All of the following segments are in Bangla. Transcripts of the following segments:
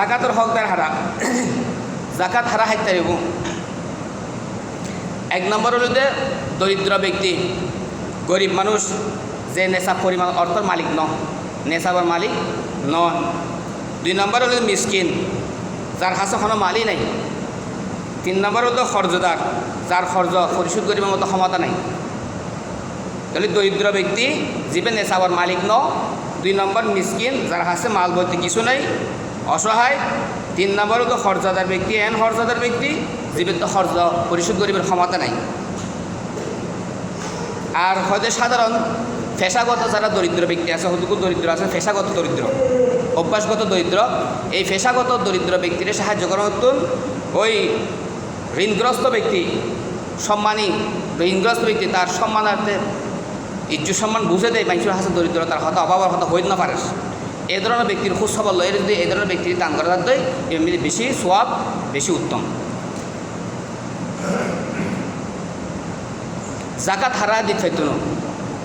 জাকাতর হকদার হারা জাকাত হারা হাইতে দিব এক নম্বর হলো যে দরিদ্র ব্যক্তি গরিব মানুষ যে নেশা পরিমাণ অর্থর মালিক ন নেশাবার মালিক ন। দুই নম্বর হল মিসকিন যার হাসে কোনো মালই নাই। তিন নম্বর হলো খরজদার যার খরচ পরিশোধ করিবার মতো ক্ষমতা নাই। তাহলে দরিদ্র ব্যক্তি জীবে নেশাবার মালিক ন, দুই নম্বর মিসকিন যার হাসে মাল বলতে কিছু নাই। অসহায়, তিন নম্বর হলো খরচাদার ব্যক্তি, এন খরচাদার ব্যক্তি জীবের তো খরচ পরিশোধ করিবার ক্ষমতা নাই। আর হয়তো সাধারণ পেশাগত যারা দরিদ্র ব্যক্তি আছে হয়তো দরিদ্র আছে, পেশাগত দরিদ্র, অভ্যাসগত দরিদ্র, এই পেশাগত দরিদ্র ব্যক্তির সাহায্য করা নতুন ওই ঋণগ্রস্ত ব্যক্তি, সম্মানী ঋণগ্রস্ত ব্যক্তি, তার সম্মানার্থে ইজ্জু সম্মান বুঝে দেয়, মানুষের হাসে দরিদ্রতার হতা অভাবের হতা হইতে না পারে। এই ধরনের ব্যক্তির খুব সবল এর যদি এই ধরনের ব্যক্তির দান করা যায় এমনি বেশি সোয়াব, বেশি উত্তম। জাকাত হারা দিত ফেতুনো।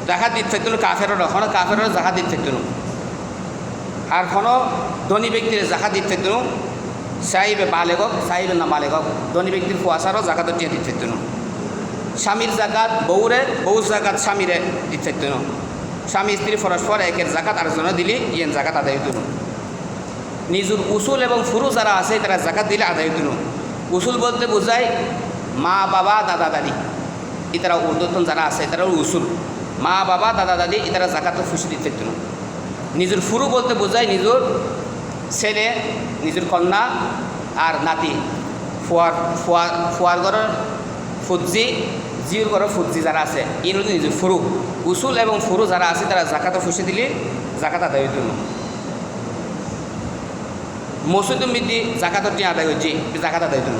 জাকাত দিত ফেতুনো কাফেরর কোনো কাফেরর জাকাত দিত ফেতুনো। আর কোনো ধনী ব্যক্তির জাকাত দিত ফেতুনো। সাহিবে বালেগক সাহিবে না বালেগক, ধনী ব্যক্তির ফুয়াশারও জাকাত দিয়ে দিত ফেতুনো। স্বামীর জাকাত বউরে বউ জাকাত স্বামীরে দিত ফেতুনো। স্বামী স্ত্রী পরস্পর একের জাকাত আরেকজনে দিলে, ইয়েন জাকাত, আদায় হইতুনো নিজের উসুল এবং ফুরু যারা আছে, তারা জাকাত দিলে আদায় হইতুনো উসুল বলতে বোঝায় মা, বাবা, দাদা, দাদি। ইতারা উর্দতন যারা আছে তারা উসুল। মা, বাবা, দাদা, দাদি, ইতারা জাকাত খুশি দিতে না নিজের ফুরু বলতে বোঝায় নিজের ছেলে, নিজের কন্যা আর নাতি। ফুয়ার ফুয়ার ফুয়ার ঘরের ফুজি জিউর ঘরের ফুজি যারা আছে ইন ফুরু উসুল এবং ফুরু যারা আছে, তারা জাকাত খুশি দিলে জাকাত আদায় জন্য মসুদ মিদি জাকাতর টিয়া আদায় হচ্ছে জাকাত আদায় জন্য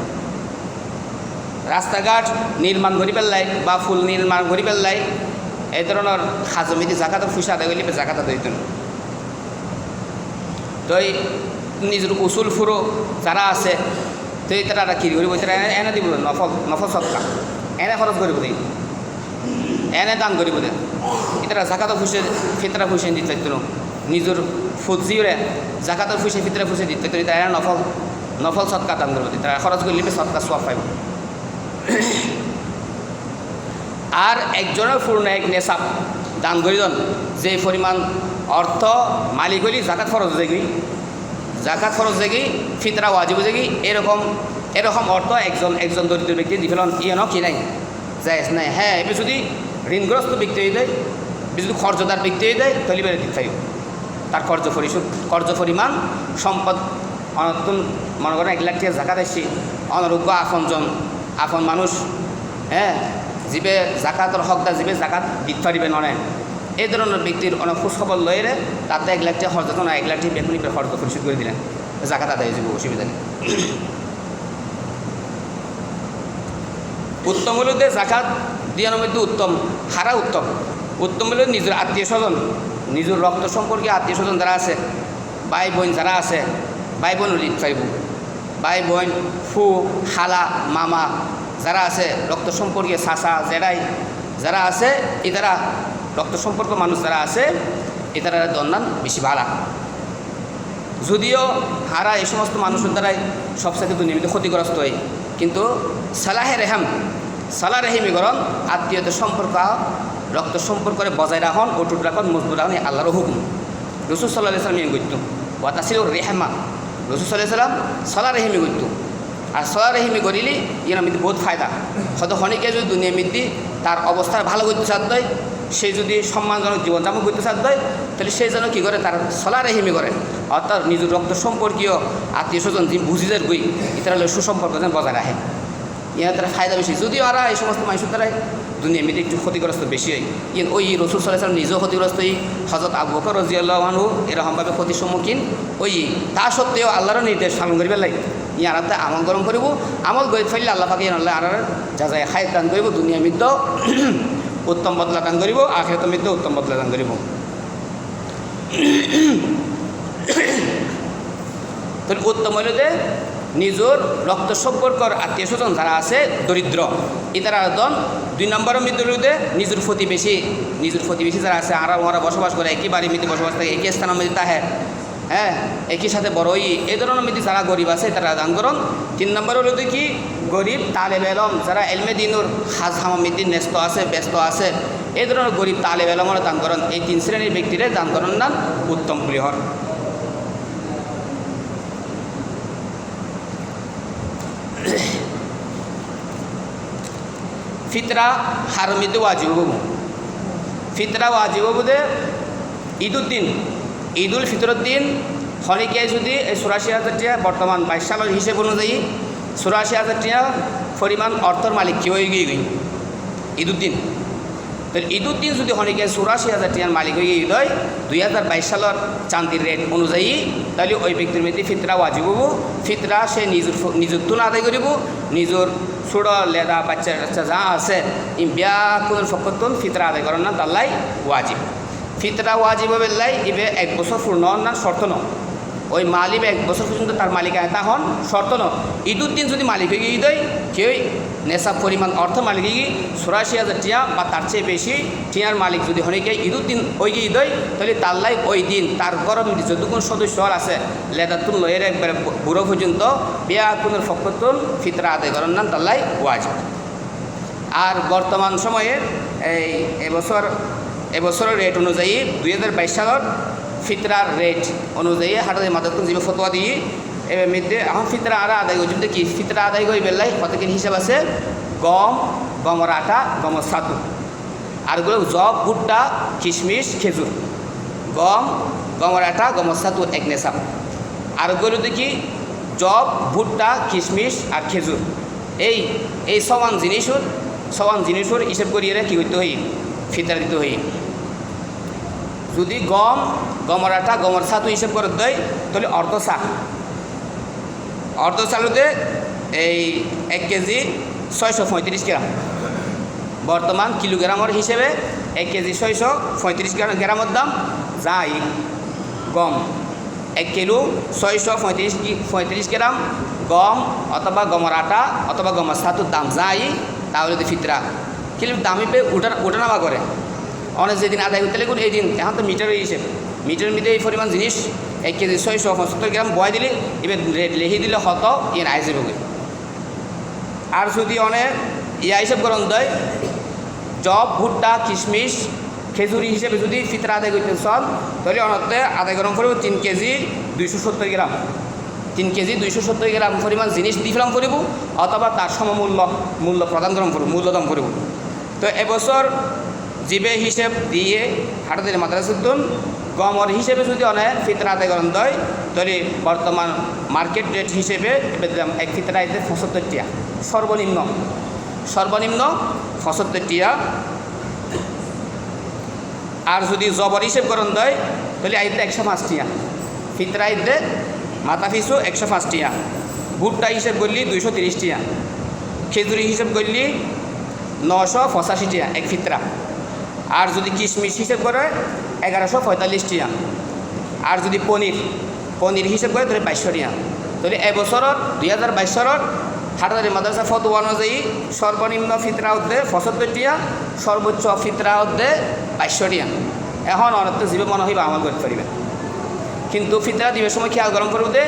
রাস্তাঘাট নির্মাণ করি পেলাই বা ফুল নির্মাণ করি পেলাই এই ধরনের সাজমিতি জাকাতের পয়সা আদায় করলে জাকাত আদায় দিত তো নিজের উসুল, ফুরো যারা আছে, তো তারা কি করিব তারা এনে এনে দিব, নফল নফল সৎকা এনে খরচ করিব দিই। এনে দান করিব দে এটা জাকাতের পয়সা ফিতরা পয়সা দিতে চাইতো নিজের ফুজিরে জাকাতের পয়সা ফিতরা পয়সা দিতে চাইতো তারা নফল নফল সৎকা দান করব তারা খরচ করলে সৎকা সব পাইব আর একজনের পূর্ণ এক নেশাব দান করিদন যে পরিমাণ অর্থ মালিক হইলি জাকাত ফরজ দেখি জাকাত ফরজ দেখি ফিতরা ওয়াজিব দেখি এরকম এরকম অর্থ একজন একজন দরিদ্র ব্যক্তি দিফেলন ইয়ে কি নাই। যায় নাই। হ্যাঁ এবার যদি ঋণগ্রস্ত ব্যক্তি হয়ে দেয় যদি খরচদার ব্যক্তি হয়ে দেয় তাহলে বেড়ে দিতে তার কর্জ পরিশোধ কর্জ পরিমাণ সম্পদ, অনতুন মনে করেন এক লাখ টাকা জাকাত আসছি অনরোগ্য আপনজন, আপন মানুষ হ্যাঁ জীবে জাকাতর হকদার জীবে জাকাত দিতে পারিবে নয় এই ধরনের ব্যক্তির অনেক খোঁজখবর লয়ে তাতে এক লাখ টাকা খরচ না এক লাখ টাকা বেগুনি খরচ পরিশোধ করে দিলেন জাকাত আদায় যাবে, অসুবিধা নেই। উত্তম হলো যে জাকাত দিয়ানোর মধ্যে উত্তম, হারা উত্তম। উত্তম হলো নিজের আত্মীয় স্বজন, নিজের রক্ত সম্পর্কে আত্মীয় স্বজন যারা আছে, ভাই বোন যারা আছে, ভাই বোন দিতে পাইব ভাই বোন ফু খালা, মামা যারা আছে, রক্ত সম্পর্কে চাচা জেরাই যারা আছে এতারা রক্ত সম্পর্ক মানুষ যারা আছে এতারা দন্দান বেশি ভাড়া যদিও হারা এই সমস্ত মানুষের দ্বারাই সবসাথে নিয়মিত ক্ষতিগ্রস্ত হয়। কিন্তু সালাহে রেহাম সালাহ রেহিমি গরম আত্মীয়তার সম্পর্ক, রক্ত সম্পর্কে বজায় রাখন, অটুট রাখন, মজবুত রাখন আল্লাহর হুকুম। রসুল সাল্লাহ সাল্লাম ইয়ে করতো ওয়াতাসিল রেহেমা। রসুল সাল্লাহ সাল্লাম সালাহ রেহিমি করতো আর সলা রেহিমি করিলে ইয়ার বহুত ফায়দা। হয়তো হনিকে যদি দুনিয়া মৃত্যু তার অবস্থা ভালো করতে সাধ্য সে যদি সম্মানজনক জীবনযাপন করতে সাধ্য হয়, তাহলে সে যেন কী করে? তার সলা রেহিমি করে। অর্থাৎ নিজের রক্ত সম্পর্কীয় আত্মীয় স্বজন, যিনি বুঝিদের গই ইতারা সুসম্পর্ক যেন বজায় রাখে। ইয়ার তারা ফায়দা বেশি। যদিও আর এই সমস্ত মানুষের দ্বারাই দুনিয়া মৃত্যু একটু ক্ষতিগ্রস্ত বেশি হয়। ইন ওই রসুল সাল্লাহ নিজেও ক্ষতিগ্রস্ত এই হজরত আবু বকর রাজিয়াল্লাহ আনহু এরকমভাবে ক্ষতির সম্মুখীন ওই তা সত্ত্বেও আল্লাহরও নির্দেশ সামন করিবার লাগে ইয়ার হাতে আমল গরম করিব। আমল গৈ ফেললে আল্লাহ পাকে আল্লাহ আর যা যায় খাই দান করিব। দুনিয়া মৃত্য উত্তম বদলা দান করিব আখেত মৃত্যু উত্তম বদলা দান করিব। তাহলে উত্তম হইল যে, নিজের রক্ত সম্পর্কর আত্মীয় স্বজন যারা আছে, দরিদ্র, ইতারা দন দুই নম্বরের মৃত্যুতে নিজের প্রতিবেশী নিজের প্রতিবেশী যারা আছে আর ওরা বসবাস করে, একই বাড়ির মধ্যে বসবাস থাকে, একই স্থানের মধ্যে তাহে হ্যাঁ একই সাথে বড়ই, এই ধরনের মধ্যে যারা গরিব আছে, তারা দান করুন। তিন নম্বর হলো কি গরিব তালেব এলম যারা এলমে দিনুর হাজ হামামিদ্দিন ন্যস্ত আছে, ব্যস্ত আছে, এই ধরনের গরিব তালেব এলমরা দান করেন। এই তিন শ্রেণির ব্যক্তিরে দান করেন না, উত্তম প্রিয়হর ফিতরা হারমিতে ওয়াজিব ফিতরা ওয়াজিব হবুদে ঈদুদ্দিন, ঈদুল ফিতরের দিন যদি এই চুরাশি হাজার বর্তমান বাইশ সালের হিসেব অনুযায়ী চুরাশি হাজার টিয়া পরিমাণ অর্থর মালিক কি হয়ে গিয়ে গই ঈদুদ্দিন তো ঈদুদ্দিন যদি হনিকে চুরাশি হাজার টিয়ার মালিক হয়ে ঈদ হয় দুই হাজার বাইশ সালের চান্দির রেট অনুযায়ী, তাহলে ওই ব্যক্তির মধ্যে ফিতরা ওয়াজিব হব। ফিতরা সে নিজের নিজের তুন আদায় করিব নিজের ছোট লেদা, বাচ্চা টাচ্চা যা আছে বিয়া কোন ফকতুন ফিতরা আদায় করেন না তাল্লাই ওয়াজিব ফিতরা ওয়াজিব বেল্লাই, ইবে এক বছর পূর্ণ না শর্ত ন। ওই মালিক এক বছর পর্যন্ত তার মালিক এটা হন। শর্ত ন ঈদুদ্দিন যদি মালিক হয়ে গিয়ে দেয় কেউ নেশাব পরিমাণ অর্থ মালিক গিয়ে চুরাশি হাজার টিয়া বা তার চেয়ে বেশি টিয়ার মালিক যদি হনিকে ঈদুদ্দিন ওই গিয়ে দেয় তাহলে তার লাই ওই দিন, তার গরম যতক্ষণ সদস্য আছে লেদাতুন লয়ের একবারে বুড়ো পর্যন্ত বিয়া কুনের ফকতুন ফিতরা আদায় করেন না তার লাই ওয়াজিব। আর বর্তমান সময়ে এই এবছর, এবছরের রেট অনুযায়ী দুই হাজার বাইশ সালের ফিতরার রেট অনুযায়ী হাটাতে মাদাতুন জীব ফতোয়া দিয়ে এবার মধ্যে এখন ফিতরা আরা আদায় করছি কি? ফিতরা আদায় করি বেলাই কতকিন হিসাব আছে? গম, গমর আটা, গমর সাতু আরগুলো জব, ভুট্টা, কিশমিশ, খেজুর। গম, গমর আটা, গমর সাতু এক নেশাব। আরগুলো দেখি জব, ভুট্টা, কিশমিশ আর খেজুর। এই এই সমান জিনিসের সমান জিনিসের হিসেব করিয়ে কি করতে হই ফিতরা দিতে হই যদি গম গমর আটা গমর ছাতু হিসেব করে দেয় তাহলে অর্ধ শাক অর্ধ চালুতে এই এক কেজি ছয়শো পঁয়ত্রিশ গ্রাম বর্তমান কিলোগ্রামের হিসেবে এক কেজি ছয়শো পঁয়ত্রিশ গ্রাম গ্রামের দাম যাই গম। এক কিলো ছয়শো পঁয়ত্রিশ পঁয়ত্রিশ গ্রাম গম অথবা গমের আটা অথবা গমের ছাতুর দাম যাই তাহলে ফিতরা কিন্তু দামি পেয়ে উঠা ওঠানামা করে অনেক যেদিন আদায় করতে লাগুন এই দিন। এখন তো মিটারের হিসেব মিটারের মধ্যে এই পরিমাণ জিনিস, এক কেজি ছয়শো পঁচাত্তর গ্রাম বয় দিলে, এবার রেট লেখি দিলে হত ইয়ে আইসে ভোগে আর যদি অনেক ইয়া হিসেব করন দেয় জব ভুট্টা, কিশমিশ, খেজুরি হিসেবে যদি ফিতরা আদায় করতে চল তাহলে অনতে আদায় গরম করব তিন কেজি দুইশো সত্তর গ্রাম। তিন কেজি দুইশো সত্তর গ্রাম পরিমাণ জিনিস দি ফেলাম করিব, অথবা তার সমমূল্য, মূল্য প্রদান গরম করব মূল্য দাম করব। তো এবছর জীবে হিসেব দিয়ে হাটাদের মাদ্রাসুদ্দুন গমর হিসেবে যদি অনেক ফিতরা আদায় করেন দেয়, তাহলে বর্তমান মার্কেট রেট হিসেবে এক ফিতরা আইতে পঁচাত্তর টিয়া। সর্বনিম্ন সর্বনিম্ন পঁচাত্তর টিয়া। আর যদি জবর হিসেব করেন দেয়, তাহলে আইতে একশো পাঁচ টিয়া। ফিতরা আইতে মাথা পিছু একশো পাঁচ টিয়া। ভুট্টা হিসেব করলি দুইশো তিরিশ টিয়া। খেজুরি হিসেব করলি নশো পঁচাশি টিয়া এক ফিতরা। আর যদি কিশমিশ হিসেব করে, এগারোশো পঁয়তাল্লিশ টিয়া আর যদি পনির পনির হিসেব করে, তাহলে বাইশশো টিয়া তাহলে এবছরত দুই হাজার বাইশশোর হাটাদারি মাদ্রাসা ফতোয়া অনুযায়ী সর্বনিম্ন ফিতরা হদ্দে পঁচাত্তর টিয়া সর্বোচ্চ ফিতরা হদ্দে বাইশশো টিয়া এখন অনেক জীবে মনে হইবা আমল করতে পারিবে। কিন্তু ফিতরা দিবের সময় খেয়াল গরম করব দে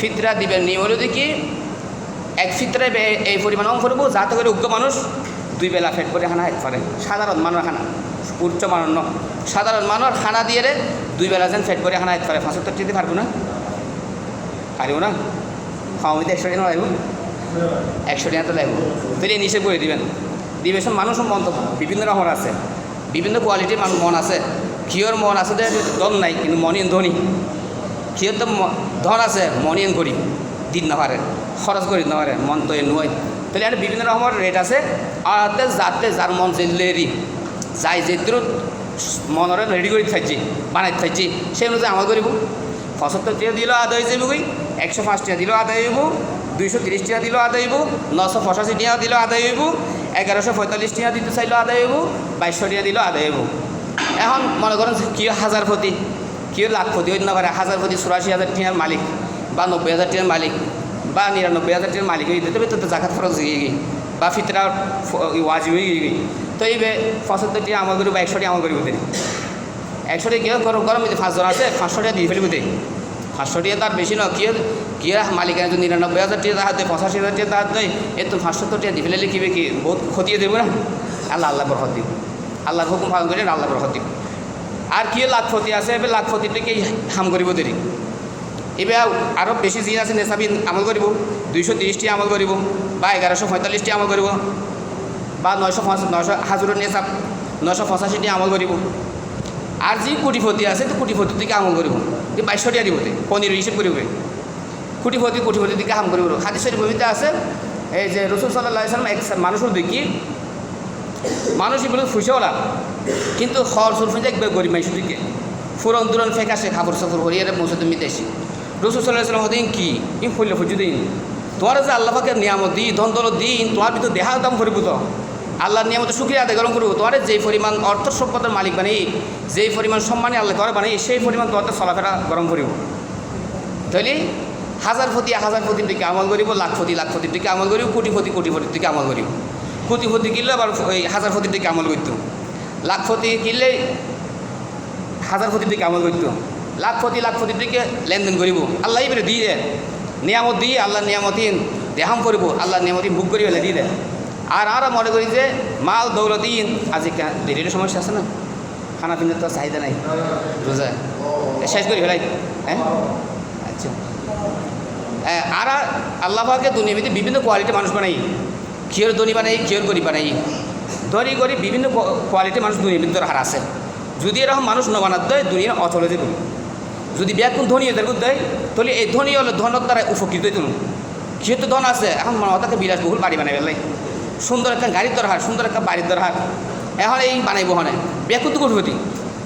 ফিতরা দিবের নিয়ম হলো কি, এক ফিতরায় এই পরিমাণ অঙ্ক করব, যাতে করে উগ্র মানুষ দুই বেলা ফেট করে খানা খাইতে পারে। সাধারণ মানুষ খানা উচ্চ মানুষ ন সাধারণ মানুষ খানা দিয়ে রে দুই বেলা যেন ফেট করে খানা পারে। পঁচাত্তর দিতে পারব না। পারিব না? খাওয়ামিতে একশো টাকা লাগবো। একশো টাকা তো লাগবো। তাহলে নিষেধ করে দিবেন। দিবে সব মানুষ মন তো বিভিন্ন রকমের আছে। বিভিন্ন কোয়ালিটির মানুষ মন আছে। কিয়র মন আছে দম নাই, কিন্তু মনিন ধনী। কিয়র তো ধন আছে মনিন গরিব। দিন না পারে খরচ করি না পারে মন তো নয়। তাহলে বিভিন্ন রকমের রেট আছে। আর যাতে, যার মন জেলেরি যাই যেদ্র মনরে রেডি করে থাকছি বানাই থাকছি সেই অনুযায়ী আমার করিব পঁচাত্তর টাকা দিলেও আদায় হয়ে যাব একশো পাঁচ টাকা দিলেও আদায় হইব দুইশো তিরিশ টাকা দিলেও আদায় হইব নশো পঁচাশি টাকা দিলেও আদায় হইব এগারোশো পঁয়তাল্লিশ টাকা দিতে চাইলেও আদায় হইব বাইশশো টাকা দিলেও আদায় হইব এখন মনে করেন কি হাজার প্রতি কেউ লাখ প্রতি হইতে না পারে হাজার প্রতি চুরাশি হাজার টাকার মালিক বা নব্বই হাজার টাকার মালিক বা নিরানব্বই হাজার টাকার মালিক হয়ে তবে তো জাকাত খরচ হয়ে গিয়ে বা ফিতরা ওয়াজি হয়ে গিয়ে তো এই পঁচাত্তর টাকা আমার করিব একশো টাকা আমার করিব দেয় একশো টাকা কেউ গরম পাঁচজন আছে, পাঁচশো টাকা দিয়ে ফেলিব দেয় পাঁচশো টিয়া তার বেশি নয় কি কি মালিকানা যদি নিরানব্বই হাজার টিয়া তাহার দেয় পঁচাশি হাজার টিয়া তাহার দেয় এ তো পাঁচশো তো টিয়া দিবে লিখিবে কি? বহুত ক্ষতিয়ে দেবো না? আল্লাহ আল্লাহ বরহত দিব আল্লাহর হুকুম পালন করে, আল্লাহ বরহত দিব আর কি লাখপতি আছে এবার লাখপতিটাকে হাম করিব দেরি। এবার আরও বেশি জিন আছে নেশাবি আমল করিব। দুইশো তিরিশটি আমল করিব বা এগারোশো পঁয়তাল্লিশটি আমল করিব বা নয়শো নয়শো হাজারের নেশাব নয়শো পঁচাশিটি আমল করিব। আর যি কোটিপতি আছে তো কোটিপতির দিকে আমল করিব। যে বাইশশো টিয়া দিব পনির হিসেব করিব। কোটিপতি কোটিপতির দিকে হাম করিব। হাদিসের ভূমিতে আছে, এই যে রসুল সাল্লাহ ইসলাম এক মানুষের দেখি মানুষ এগুলো ফুসেওলা কিন্তু খর সুর ফুঁজে একবার গরিব মাইসু দিকে ফুরন দুরন ফেকাসে খাবার সফর হরিয়ে মৌসুদ মিতেছি রসুল সাল্লাহ ইসলাম হদিন কি? ই ফুললে ফুজু দিন তোমার যে আল্লাহ পাকে নিয়ামত দি ধন দৌলত দিন, তোমার ভিতর দেহা দাম করিব তো আল্লাহর নিয়ামত সুক্রিয়া আদায় গরম করব তোমার যেই পরিমাণ অর্থ সম্পদের মালিক বানাই যেই পরিমাণ সম্মানে আল্লাহ তোমার বানাই সেই পরিমাণ তোমার চলাফেরা গরম করিব। তাইলে হাজার ফতি হাজার প্রতির দিকে আমল করিব, লাখ ফতি লাখ প্রতির দিকে আমল করিব, কোটি ফতি কোটি প্রতির দিকে আমল করিব। কোটি ফতি কিনলে আবার ওই হাজার প্রতির দিকে আমল করতো। লাখ ফতি কিনলে হাজার প্রতির দিকে আমল করতো। লাখ প্রতি লাখ প্রতির দিকে লেনদেন করিব। আল্লাহ এবারে দিয়ে দেয়। নিয়ামত দিয়ে আল্লাহ নিয়ামতিন দেহাম করিব। আল্লাহ নিয়ামতি বুক করি হলে দিয়ে দেয়। আর আমরা মনে করি যে, মাল দৌলতিন, আজ দেরির সমস্যা আছে না? খানা পিনার তো চাহিদা নাই। বুঝা? শেষ করি ফেলাই। হ্যাঁ? আচ্ছা। আর আল্লাহকে দুনিয়াবিতে বিভিন্ন কোয়ালিটির মানুষ বানাই। কিয়র ধনী বানাই কিয়র গরিব বানাই। ধনী গরিব বিভিন্ন কোয়ালিটির মানুষ দুনিয়াবিদ হার আছে যদি এরকম মানুষ ন বানাত দেয় দুনিয়া অচলে দেব যদি ব্যাকুণ ধনী এদের দেয় তাহলে এই ধনী হলে ধনের দ্বারা উপকৃত হইত যেহেতু ধন আছে, এখন মনে তাকে বিলাসবহুল বাড়ি বানাই ফেলাই সুন্দর একটা গাড়ির দরকার সুন্দর একটা বাড়ির দরকার এখন এই বানাইব হনে। ব্যাকুত কোটিপতি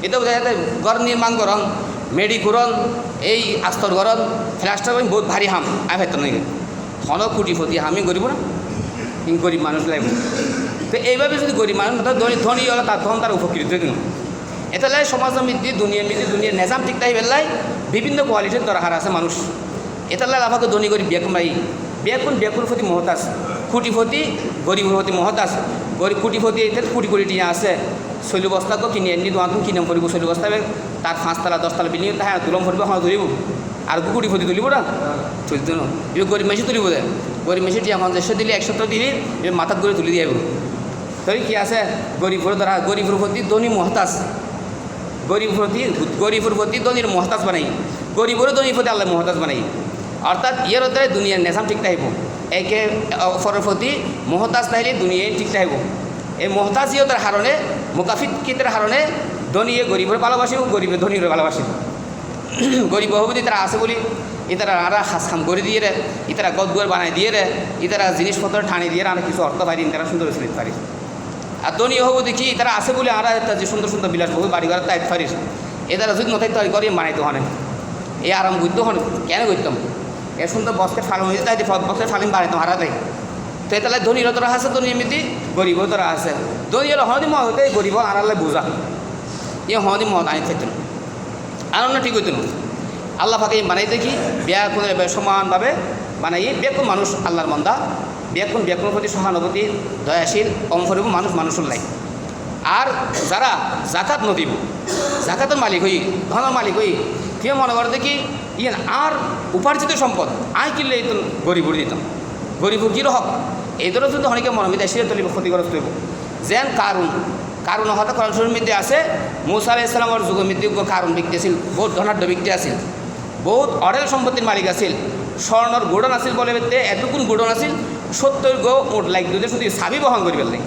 এটা? বোঝা যায় ঘর নির্মাণ করন মেডি করন, এই আস্তর গরম, ফ্লাস্টার বহুত ভারী হাম। আমি ভাবতাম নাকি। ধন কোটিপতি আমি গরিব না? গরিব মানুষ লাগবে তো এইভাবে যদি গরিব মানুষ ধনী হলে তার ধন তার উপকৃত কিন্তু এটা লাই সমাজের মধ্যে দুনিয়ার মধ্যে দুনিয়ার নেজাম ঠিক তাই বেলায় বিভিন্ন কোয়ালিটির দরকার আছে মানুষ। এটা লাই আমাকে ধনী গরিব বেকুন ভাই বেকুন বেকুর প্রতি মহতাজ কুটিপতি গরিবের প্রতি মহতাজ গরিব কুটিপতি এটা কোটি কোটি টিয়া আছে। শৈলী বস্তাকে কিনে এমনি দোকান কিনে পড়ব শৈলী বস্তা তার পাঁচতলা দশতলা বিল্ডিং হ্যাঁ তুলম পড়বে হ্যাঁ তুলিব আর কুটি ফতি তুলিব না। তুলতে এবার গরিব মেশি তুলিব দে। গরিব মেশি টিয়া পঞ্চাশশো দিলে একশো দিলি এবার মাথাত করে তুলি দিয়ে তবে কি আছে? গরিবর দ্বারা গরিবর প্রতি ধনী মহতাজ গরিব প্রতি গরিবর প্রতি ধনীর মহতাজ বানাই। গরিবরও ধনী প্রতি আল্লাহ মহতাজ বানাই। অর্থাৎ ইয়ের দ্বারা দুনিয়ার নেশাম ঠিক থাকিব একে অপরের প্রতি মহতাজ তাইলে দুনিয়ায় ঠিক থাকিব এই মহতাজিয়তার হারণে মোকাফিকিতের হারণে ধনীয়ে গরিবের ভালোবাসিব গরিবে ধনীর ভালোবাসিব। গরিব হবুদি তারা আছে বলি, ইতারা আরা হাসাম করে দিয়ে রে, ইতারা গদগুয়ার বানাই দিয়ে রে, ইতারা জিনিসপত্র ঠানি দিয়ে আর কিছু অর্থ দিন, তারা সুন্দর পারিস আর ধনী হবু দেখি, তারা আছে বলে আর একটা যে সুন্দর সুন্দর বিলাস বহু বাড়ি ঘর তাই পারিস এদারা যদি নথাই তৈরি করি বানাইতে হনে এই আরাম করতে হন কেন করতাম? এ সুন্দর বস্কের ফালন হয়েছে, তাই বস্কের বানাইতাম, হারা দেয় তো তাহলে ধনীর তোরা আছে, ধনী এমনি গরিব তোরা আছে। ধনী হলে হদি মহ হতে গরিব আনালে বোঝা। ইয়ে হদি মহ আনি থাকতেন আনন্দ ঠিক হইতো আল্লাহ ফাঁকে বানাই দেখি, বিয়া করে সমানভাবে বানাই বেকুন মানুষ আল্লাহর মন্দা বেকুন বেকুন প্রতি সহানুভূতি, দয়াশীল অমফরিব মানুষ, মানুষের লাই আর যারা জাকাত নদীব জাকাতের মালিক হই, ধনের মালিক হই কে মনে করে দেখি ইয়ে আর উপার্জিত সম্পদ, আয় কিনলে এই গরিব দিতাম গরিব কির হক এদেরও যদি অনেকে মনোমিত এসে তুলিব ক্ষতিগ্রস্ত হইব। যেন কারণ কারণ কোরআন শরীর মধ্যে আছে, মুসা আলাহ ইসলামর যুগ মৃত্যু কারণ ব্যক্তি আছিল, বহুত ধনাঢ্য ব্যক্তি আছিল, বহুত অরেল সম্পত্তির মালিক আছিল, স্বর্ণর গোডন আছিল বলে এতগুণ গোডন আছিল সত্তর গো উঠ লাইক যদি শুধু চাবি বহন করি পেলাই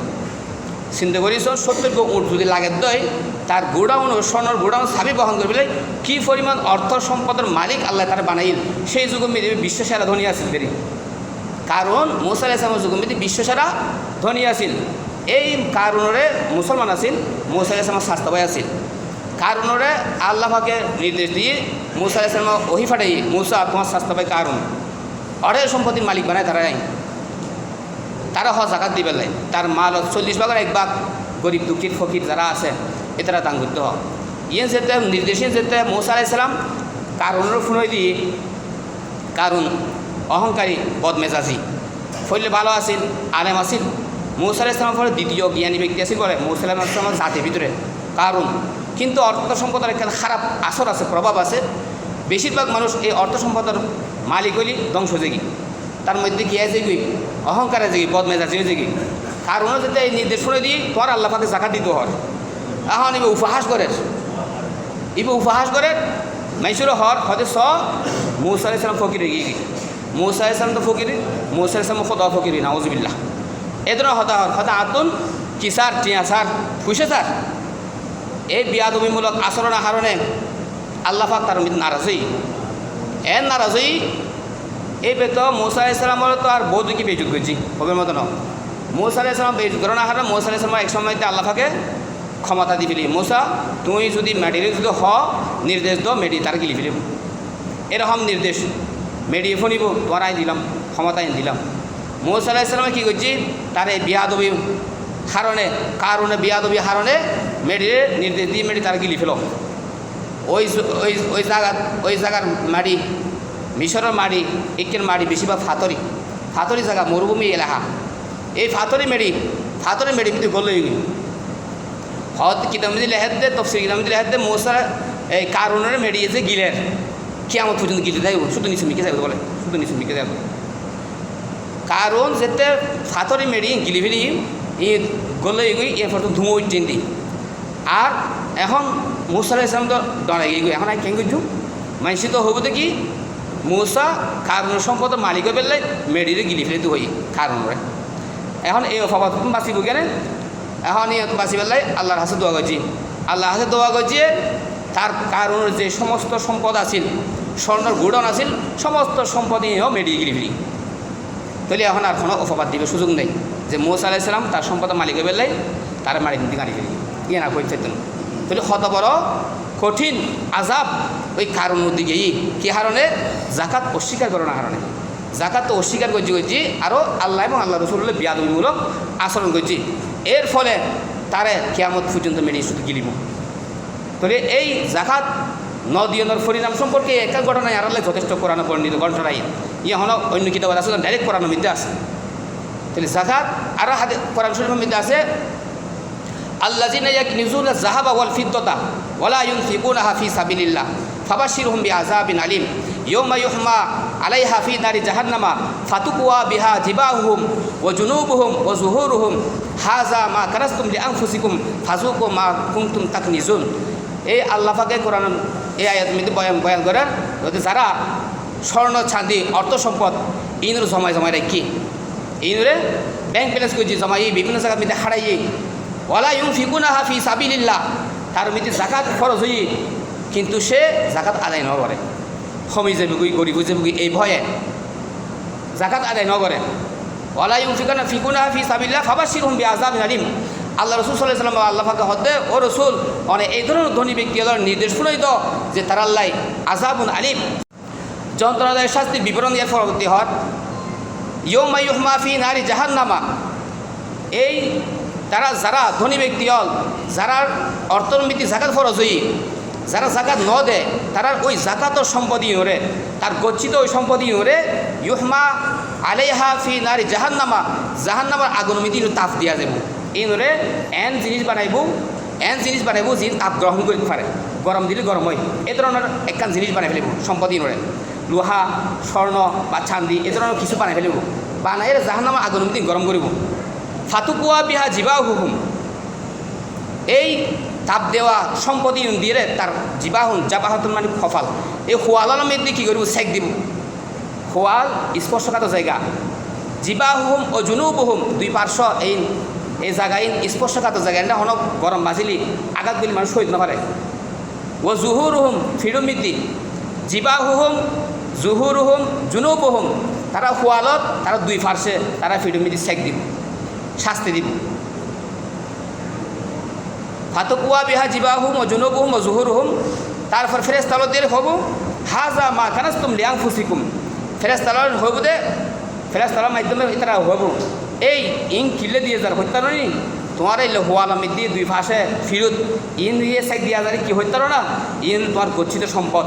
চিন্তা করিস, সত্তর গো উঠ যদি লাগে দয় তার গোডাউন, স্বর্ণর গোডাউন চাবি বহন করি পেলাই কী পরিমাণ অর্থ সম্পদের মালিক আল্লাহ তারা বানাইল, সেই যুগ মেয়েদের বিশ্ব সেরা ধনী আছিল দেরি কারণ মুসা আলাহ ইসলামের যুগ মেয়েদের বিশ্ব সেরা ধনী আছিল। এই কারণরে মুসলমান আছিল, মুসা আলাহ ইসলামের স্বাস্থ্যবাই আছিল। কারণরে আল্লাহকে নির্দেশ দিয়ে মুসা আলাহ ইসলাম ওহি ফাটাই মুসা তোমার স্বাস্থ্যবাই কারণ। অঢেল সম্পত্তির মালিক বানায় তারা নাই। তারা হ জাকাত দিবে লাই তার মাল চল্লিশ ভাগের এক ভাগ গরিব দুঃখীর ফকির যারা আছে এতারা দান করতে হয় ইয়ে যেতে নির্দেশে যেতে মৌসা আলাইসালাম কারণের ফোন দিয়ে কারণ অহংকারী বদমেজাজি, ফলে ভালো আছিল, আলেম আছিল। মৌসা আলাইসলামের পরে দ্বিতীয় জ্ঞানী ব্যক্তি আছিল বলে মৌসা আলাইসলামের জাতির ভিতরে কারণ কিন্তু অর্থ সম্পদের একটা খারাপ আসর আছে প্রভাব আছে। বেশিরভাগ মানুষ এই অর্থ সম্পদের মালিক হইলি ধ্বংস যেগি তার মধ্যে কি আছে কি? অহংকার আছে কি? বদমেজাজি হয়েছে কি? কারণ যাতে এই নির্দেশ শুনে দিই তোমার আল্লাহ পাকে জাকাত দিতে হয়। এখন ইবে উপহাস করে ইবে উপহাস করে মাইসুর হর হতে স মৌসা ইসলাম ফকির গিয়ে গি মৌসা ইসলাম তো ফকির, মৌসা ইসলাম খোদা ফকির, নাউজবিল্লাহ। এ ধরনের হতা হর হতা আতুন, কিসার, টিয়া সার, ফুসে সার। এই বিয়াদবিমূলক আচরণ কারণে আল্লাহ পাক তার মধ্যে নারাজ হই এর নারাজ হই এই বেত মৌসা ইসলামর তো আর বৌদ্ধ কি বেজুত করছি হবে মতো ন মৌসা ইসলাম বেজুত করো না হারে মৌসা ইসলাম এক সময় আল্লাহ পাকে ক্ষমতা দি ফেলি। মৌসা তুই যদি মেডিরে যদি হ নির্দেশ দো মেডি তার গিলি ফেলিব। এরকম নির্দেশ। মেডি ফোনিব তোমার দিলাম ক্ষমতা আইন দিলাম। মৌসা ইসলামে কী করছি? তার এই বিয়াদবি হারণে, কারণে বিয়াদবি হারণে মেডিরে নির্দেশ দিয়ে মেডি তার গিলি ফেল। ওই ওই ওই জায়গা ওই জায়গার মাটি মিশরের মাটি একের মাটি বেশিরভাগ ফাতরি। ফাতরি জায়গা মরুভূমি এলাকা। এই ফাতরি মেডি ফাতরি মেডি কিন্তু গলে হত কিতামদি লেহেদ দে তফসির কিতামদি লেহেদ দে মৌসা এই কারণের মেডিয়েছে গিলের কেমন পর্যন্ত গিলে দেয় শুধু নিচে মিকে যাবে বলে শুধু নিচে মিকে যাবে কারণ যেতে ফাতরি মেডি গিলি ফেলি ই গলে গই এরপর তো ধুমো ট্রেন দি আর এখন মৌসা ইসলাম তো ডরাই গিয়ে এখন আমি কেন করছু মানসি তো হব তো কি মৌসা কারণ সম্পদ মালিক পেলে মেডিরে গিলি ফেলে হই কারণরে এখন এই অফাবাদ বাঁচিব কেন? এখন এই বাঁচি পেলাই আল্লাহর হাসে দোয়া করছি। আল্লাহ হাসে দোয়া করছি তার কারণের যে সমস্ত সম্পদ আছিল, স্বর্ণর গুডন আছিল, সমস্ত সম্পদ ইও মেডিয়ে গিলি ফেলি। তাহলে এখন আর কোনো অফাবাদ দিবে সুযোগ নেই যে মৌসা আলাইসালাম তার সম্পদ মালিক বেলাই তার মারি গাড়ি ফেলি। ইয়ে না কইতে না তাহলে কত বড় কঠিন আজাব ওই কারণ দিকে ই কি কারণে জাকাত অস্বীকার করার কারণে জাকাত তো অস্বীকার করছি করছি আরও আল্লাহ এবং আল্লাহ রসুল্লাহ বিয়াদবিমূলক আচরণ করছি। এর ফলে তারে কেয়ামত পর্যন্ত মেরিয়ে শুধু গিলিব। তাহলে এই জাকাত নদিয়নের পরিণাম সম্পর্কে একা ঘটনায় আড়ালে যথেষ্ট কোরআন বর্ণিত ঘটনাই। ইয়ে হলো অন্য কিতাব আছে ডাইরেক্ট কোরআন মধ্যে আছে। তাহলে জাকাত আরও হাতে কোরআন শরীফের মধ্যে আছে আল্লাজিনা ইয়াকনিজুনা যাহাবা ওয়াল ফিদ্দাতা ওয়ালা ইউনফিকুনাহা ফি সাবিলিল্লাহ। ফাবাশশিরহুম বিআযাবিন আলিম। ইয়াওমা ইউহমা আলাই হাফি নারি জাহান্নামা, ফাতুকুয়া বিহা জিবাহুহুম ওয়া জুনুবুহুম ওয়া যুহুরুহুম হাযা মা কানাসতুম লিআনফুসিকুম, ফাযুকু মা কুনতুম তাকনিজুন। এই আল্লাহ পাকে কোরআন এই আয়াত মধ্যে বয়ান বয়ান করেন যারা স্বর্ণ, চাঁদি, অর্থ সম্পদ ইনুর জমায় জমায় রাখি ইনুরে ব্যাংক ব্যালেন্স করছি জমাই বিভিন্ন জায়গার মধ্যে হারাইয়ে, ওয়ালা ইউং ফিকুনা হাফি সাবিলিল্লাহ, তার মধ্যে জাকাত খরচ হই কিন্তু সে জাকাত আদায় নকরে সমি যাবগৈ গরিব যাবগৈ এই ভয়ে। জাকাত আদায় নকরে ওয়ালা ইউং ফিকুনা ফিকুনা হাফি সাবিল্লাহ ফাবাসির হুম আজাব আলিম। আল্লাহ রসুল সাল্লাহ সাল্লাম আল্লাহ ফাঁকে হদ্দে ও রসুল অনেক এই ধরনের ধনী ব্যক্তি হলেন নির্দেশ তো যে তার আল্লাহ আজাবুন আলিম। যন্ত্রণাদায়ক শাস্তির বিবরণ এর পরবর্তী হর। ইয়মা ইউহমা ফি নারী জাহান্নামা। এই তারা, যারা ধনী ব্যক্তি হল যারা অর্থনীতি জাকাত ফরজ যারা জাকাত ন দেয় তারা ওই জাকাতর সম্পত্তি ওরে তার গচ্ছিত ওই সম্পত্তি ওরে ইউহমা আলেহা ফি নারী জাহান্নামা, জাহান্নামার আগুনমিতি তাপ দিয়া যাব এই নরে এন জিনিস বানাইব, এন জিনিস বানাইব জিনিস তাপ গ্রহণ করতে পারে। গরম দিলে গরম হয় এই ধরনের একখান জিনিস বানাই ফেলিব, সম্পত্তি নরে লোহা, স্বর্ণ বা চান্দি, এ ধরনের কিছু বানাই ফেলিব। বানাই জাহান্নামার আগুনমিতি গরম করিব। ফাতুকুয়া বিহা জিবা হুহুম এই তাপ দেওয়া সম্পত্তি দিয়ে তার জীবাহুন জাবাহতুন মানে খফাল। এই খোয়ালার মধ্যে কী করব সেক দিব। খোয়াল স্পর্শকাত জায়গা জীবাহুম ও জুনুবহুম, দুই পার্শ্ব এই এই জায়গায় স্পর্শকাত জায়গা এটা হনক গরম বাজিলি, আঘাত দিলে মানুষ সহিত নপারে ও জুহুরুহুম ফিরুমিদ্দি জীবাহুহুম জুহুরুহুম জুনুবহুম তারা খোয়ালত তারা দুই পার্শ্বে তারা ফিরুমিদ্দি সেক দিব, শাস্তি দিব। ফাতকুয়া বিহা জিবাহুম ও জুনুবহুম ও জুহুরহুম। তারপর ফেরেস তালদের হব, হাজা মা কানাস্তুম লিয়াং ফুসিকুম ফেরেস তালর হব দে ফেরেস তালার মাধ্যমে তারা হব। এই, ইং কিলে দিয়ে যার হত্যার নি? তোমার এই হোয়াল আমি দিয়ে দুই ভাষে ফিরত। ইন দিয়ে সাইড দিয়া যারে কি হত্যার না? ইন তোমার গচ্ছিত সম্পদ।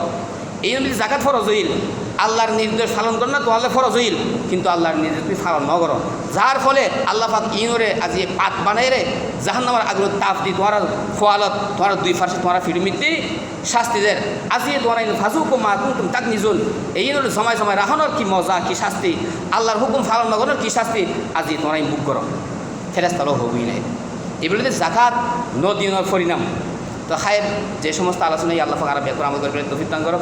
এই জাকাত ফরজ হইল। আল্লাহর নির্দেশ পালন করো না তোমাদের ফরজ হইল। কিন্তু আল্লাহর নির্দেশ তুমি পালন ন করো। যার ফলে আল্লাহ পাক ইনরে আজি পাত বানাই রে জাহান নামার আগ্রহ তাপ দি তোমার ফোয়ালত, তোমার দুই ফার্সে তোমার ফিরমিতি শাস্তিদের আজি তোমার ফাজু কুমা কুমতুম তাক নিজুন এই সময় সময় রাহনের কি মজা, কি শাস্তি? আল্লাহর হুকুম পালন না করার কি শাস্তি? আজি তোমরা বুক করো। ফেরাস্তারও হবই নাই। এগুলোতে জাকাত নদীনের পরিণাম। তো খায়ের যে সমস্ত আলোচনায় আল্লাহ পাক আরও বেতন আমাদের তফিক দান করো